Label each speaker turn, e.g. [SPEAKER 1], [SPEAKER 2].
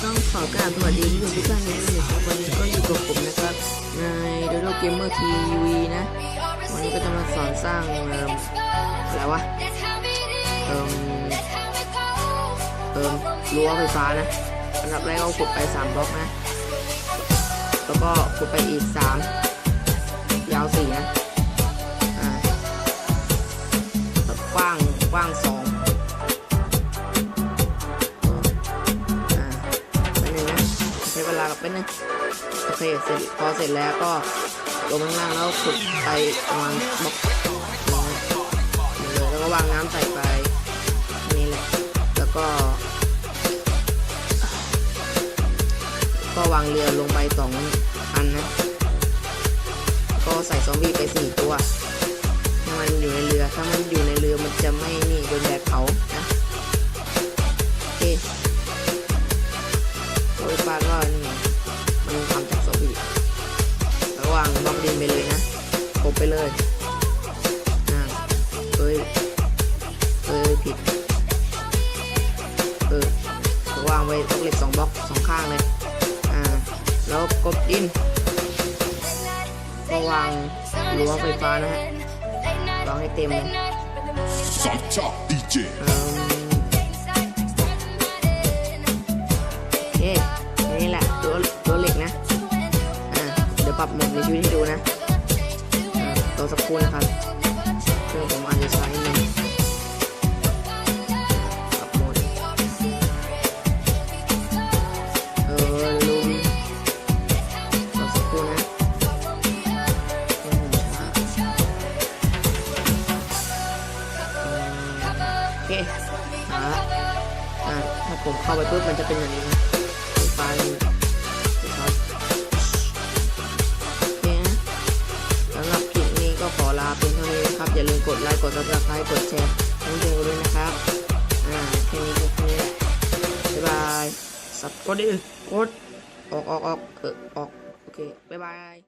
[SPEAKER 1] ต้องขอกราบสวัสดีทุกท่านเลยนะครับวันนี้ก็อยู่กับผมนะครับในโดโดเกมเมอร์ทีวีนะ วันนี้ก็จะมาสอนสร้างอะไรวะเอิมเอิมรั้วไฟฟ้านะอันดับแรกเก็ขุดไป3บล็อกนะ แล้วก็ขุดไปอีก 3 ยาว4นะอ่ากว้างกว้าง2าไปบนึงโอเคเสร็จพอเสร็จแล้วก็ลงข้างล่างแล้วขุดไปประมาณบล็อกเลยแล้วก็วางน้ำใส่ไปนี่แหละแล้วก็ ก็วางเรือลงไปสองอันนะ ก็ใส่ซอมบี้ไปสี่ตัวให้มันอยู่ในเรือถ้ามันอยู่ในเรือมันจะไม่นี่โดนแดดเผา ไปเลยอ่าเอ้ยเอ้ยผิด เออวางไว้บล็อกเหล็กสองบล็อกสองข้างเลย อ่า แล้วกบดินก็วางรั้วไฟฟ้านะฮะวางให้เต็มเลย
[SPEAKER 2] Salta DJ
[SPEAKER 1] เอิ่มโอเคนี่แหละรั้วรั้วเหล็กนะ อ่า เดี๋ยวปรับโหมดในชีวิตให้ดูนะ อ่าสักครู่นะครับเครื่อผมอาจจะใช้หนึ่งปรับโหมดเออลุงตัวสักครู่นะอืมอ่าโอเคหาอ่าถ้าผมเข้าไปปุ๊บมันจะเป็นอย่างนี้นะไฟ อย่าลืมกดไลค์กดซับสไครต์กดแชร์ให้เพื่อกันด้วยนะครับอ่าแค่นี้ก็แค่นี้บ๊ายบายสับกดดิกดออกออกออกเออออกโอเคบ๊ายบาย